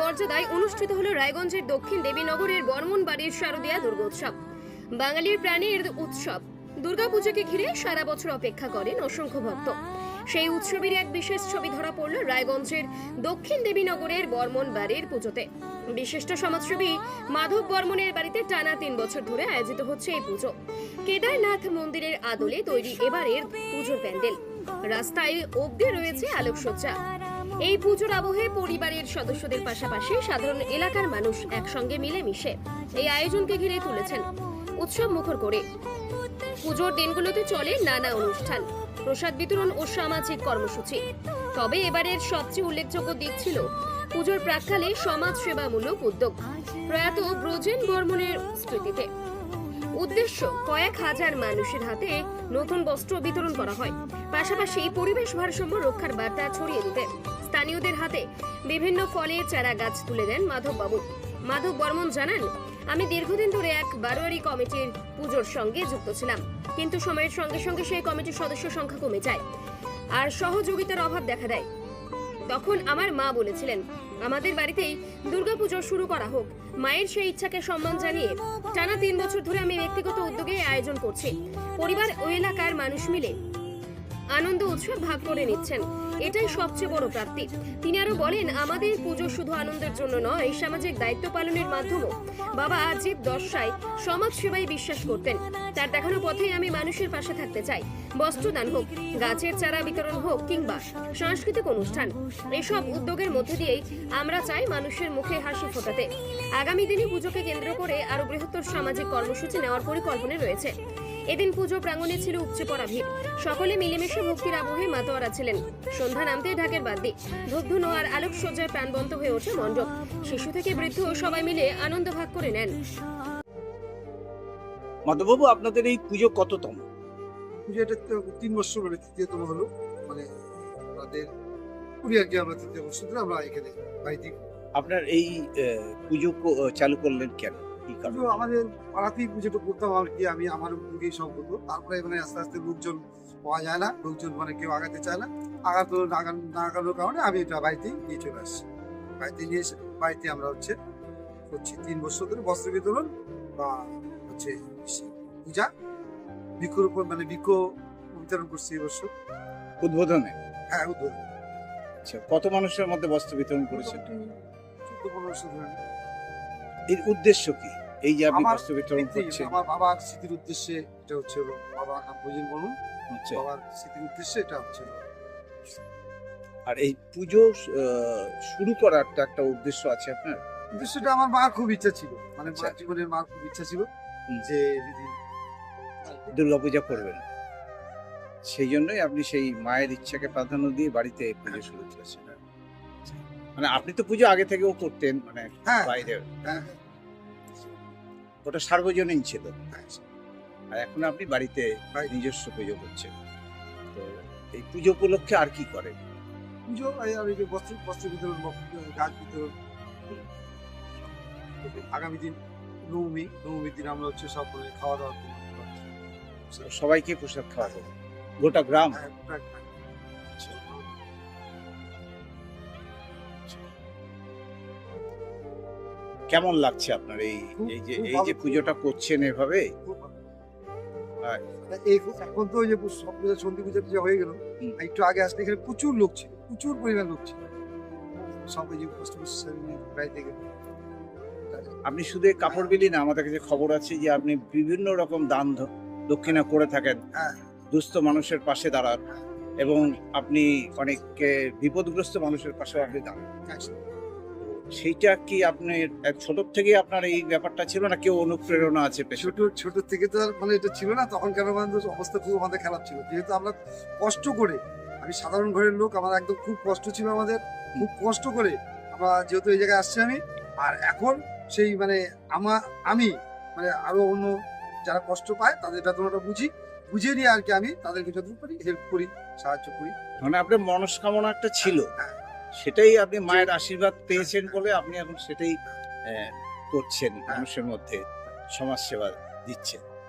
মর্যাদায় অনুষ্ঠিত হল রায়গঞ্জের দক্ষিণ দেবীনগরের বর্মন বাড়ির শারদীয়া দুর্গোৎসব। বাঙালির প্রাণের উৎসব। দুর্গাপূজাকে ঘিরে সারা বছর অপেক্ষা করেন অসংখ্য ভক্ত। সেই উৎসবের এক বিশেষ ছবি ধরা পড়ল রায়গঞ্জের দক্ষিণ দেবীনগরের বর্মন বাড়ির পুজোতে। বিশিষ্ট সমাজসেবী মাধব বর্মনের বাড়িতে টানা তিন বছর ধরে আয়োজিত হচ্ছে এই পুজো। কেদারনাথ মন্দিরের আদলে তৈরি এবারের পুজোর প্যান্ডেল। রাস্তায় অব্দি রয়েছে আলোকসজ্জা। এই পুজোর আবহে পরিবারের সদস্যদের পাশাপাশি সাধারণ এলাকার মানুষ একসঙ্গে মিলেমিশে এই আয়োজনকে ঘিরে তুলেছেন উৎসব মুখর করে। পুজোর দিনগুলোতে চলে নানা অনুষ্ঠান, প্রসাদ বিতরণ ও সামাজিক কর্মসূচি। তবে এবারের সবচেয়ে উল্লেখযোগ্য দিক ছিল পুজোর প্রাককালে সমাজ সেবামূলক উদ্যোগ, প্রয়াত ব্রজেন বর্মনের স্মৃতিতে। উদ্দেশ্য, কয়েক হাজার মানুষের হাতে নতুন বস্ত্র বিতরণ করা হয়, পাশাপাশি পরিবেশ ভারসাম্য রক্ষার বার্তা ছড়িয়ে দিতে। স্থানীয়দের হাতে বিভিন্ন ফলের চারা গাছ তুলে দেন মাধব বাবু মাধব বর্মন জানান, আমি দীর্ঘদিন ধরে এক বারোয়ারি কমিটির পুজোর সঙ্গে যুক্ত ছিলাম, কিন্তু সময়ের সঙ্গে সঙ্গে সেই কমিটির সদস্য সংখ্যা কমে যায় আর সহযোগিতার অভাব দেখা দেয়। তখন আমার মা বলেছিলেন, আমাদের বাড়িতেই দুর্গাপুজো শুরু করা হোক। মায়ের সেই ইচ্ছাকে সম্মান জানিয়ে টানা তিন বছর ধরে আমি ব্যক্তিগত উদ্যোগে আয়োজন করছি। পরিবার ও এলাকার মানুষ মিলে আনন্দ উৎসব ভাগ করে নিচ্ছেন। এটাই সবচেয়ে বড় প্রাপ্তি। তিনি আরও বলেন, আমাদের পুজো শুধু আনন্দের জন্য নয়, সামাজিক দায়িত্ব পালনের মাধ্যমেও। বাবা জীব দশায় সমাজ সেবায় বিশ্বাস করতেন। তার দেখানো পথেই আমি মানুষের পাশে থাকতে চাই। বস্ত্রদান হোক, গাছের চারা বিতরণ হোক, কিংবা সাংস্কৃতিক অনুষ্ঠান, এসব উদ্যোগের মধ্যে দিয়েই আমরা চাই মানুষের মুখে হাসি ফোটাতে। আগামী দিনে পুজোকে কেন্দ্র করে আরও বৃহত্তর সামাজিক কর্মসূচি নেওয়ার পরিকল্পনা রয়েছে। এদিন পুজো প্রাঙ্গণে ছিল উপচে পড়া ভিড়। সকলে মিলেমিশে ভক্তির আবহে মাতোয়ারা ছিলেন। সন্ধ্যা নামতেই ঢাকের বাদ্যি ধূপধুনো আর আলোকসজ্জায় প্রাণবন্ত হয়ে ওঠে মণ্ডপ। শিশু থেকে বৃদ্ধ সবাই মিলে আনন্দ ভাগ করে নেন। মাধববাবু আপনাদের এই পুজো কততম? পুজোটা তো তিন বছর মানে তৃতীয়তম হলো। মানে আমাদের কুড়ি আর আমরা তৃতীয় বছর ধরে আমরা এখানে বাড়িতে আপনার এই আহ, পুজো চালু করলেন কেন? কি কারণ? আমাদের পাড়াতেই পুজোটা করতাম আর কি আমি আমার মুখেই সব হতো তারপরে মানে আস্তে আস্তে লোকজন পাওয়া যায় না লোকজন মানে কেউ আগাতে চায় না। আগাতো না আগান- না আগানোর কারণে আমি এটা বাড়িতেই নিয়ে চলে আসছি। বাড়িতে নিয়ে এসে বাড়িতে আমরা হচ্ছে করছি। তিন বছর ধরে বস্ত্র বিতরণ বা হচ্ছে পূজা বৃক্ষরোপণ মানে বৃক্ষ বিতরণ করছি এবছর উদ্বোধনে? হ্যাঁ উদ্বোধন। আচ্ছা কত মানুষের মধ্যে বস্ত্র বিতরণ করেছেন? চোদ্দ পনেরোশো ধরে এর উদ্দেশ্য কি? এই যে আপনি বস্ত্র বিতরণ করছেন। আমার বাবার স্মৃতির উদ্দেশ্যে এটা হচ্ছে বাবা বুঝিন বলুন। আচ্ছা। বাবার স্মৃতির উদ্দেশ্যে এটা হচ্ছে আর এই পুজো শুরু করার তো একটা উদ্দেশ্য আছে আপনার? উদ্দেশ্যটা আমার মার খুব ইচ্ছা ছিল। মানে আচ্ছা। মার জীবনের মার খুব ইচ্ছা ছিল যে যদি দুর্গাপূজা করবেন। সেই জন্যই আপনি সেই মায়ের ইচ্ছাকে প্রাধান্য দিয়ে বাড়িতে পুজো শুরু করেছেন। মানে আপনি তো পুজো আগে থেকেও করতেন মানে হ্যাঁ বাইরে। হ্যাঁ ওটা সার্বজনীন ছিল। হ্যাঁ। আর এখন আপনি বাড়িতে। নিজস্ব পুজো করছেন। তো এই পুজো উপলক্ষে আর কি করেন? পুজো যে বস্ত্র বস্ত্র বিতরণ গাছ বিতরণ। আগামী দিন নবমী নবমীর দিন আমরা হচ্ছে সব মানে খাওয়া দাওয়া। সবাইকে প্রসাদ খাওয়াবো গোটা গ্রাম? কেমন লাগছে আপনার এই এই যে এই যে পুজোটা করছেন এভাবে? এই এখন তো ওই যে সব পূজা সন্ধি পূজা টুজা হয়ে গেল। একটু আগে আসলে এখানে প্রচুর লোক ছিল প্রচুর পরিমাণ লোক ছিল। সব ওই যে কষ্ট গেল। আপনি শুধু এই কাপড় বিলি না আমাদের কাছে খবর আছে যে আপনি বিভিন্ন রকম দান দক্ষিণা করে থাকেন। হ্যাঁ। দুস্থ মানুষের পাশে দাঁড়ান। এবং আপনি অনেককে বিপদগ্রস্ত মানুষের পাশে আপনি দাঁড়ান। সেইটা কি আপনি ছোট থেকে আপনার এই ব্যাপারটা ছিল না কেউ অনুপ্রেরণা আছে ছোট ছোট থেকে তো মানে এটা ছিল না তখন কেন আমাদের অবস্থা খুব আমাদের খারাপ ছিল। যেহেতু আমরা কষ্ট করে আমি সাধারণ ঘরের লোক আমার একদম খুব কষ্ট ছিল আমাদের খুব কষ্ট করে আমরা যেহেতু এই জায়গায় আসছি আমি আর এখন সেই মানে আমা আমি মানে আরও অন্য যারা কষ্ট পায় তাদের বেতনটা বুঝি বুঝে নিয়ে আর কি আমি তাদেরকে যতটুকু পারি হেল্প করি সাহায্য করি। মানে আপনার মনস্কামনা একটা ছিল। হ্যাঁ। সেটাই আপনি মায়ের আশীর্বাদ পেয়েছেন বলে আপনি এখন সেটাই করছেন মানুষের মধ্যে সমাজ সেবা দিচ্ছেন।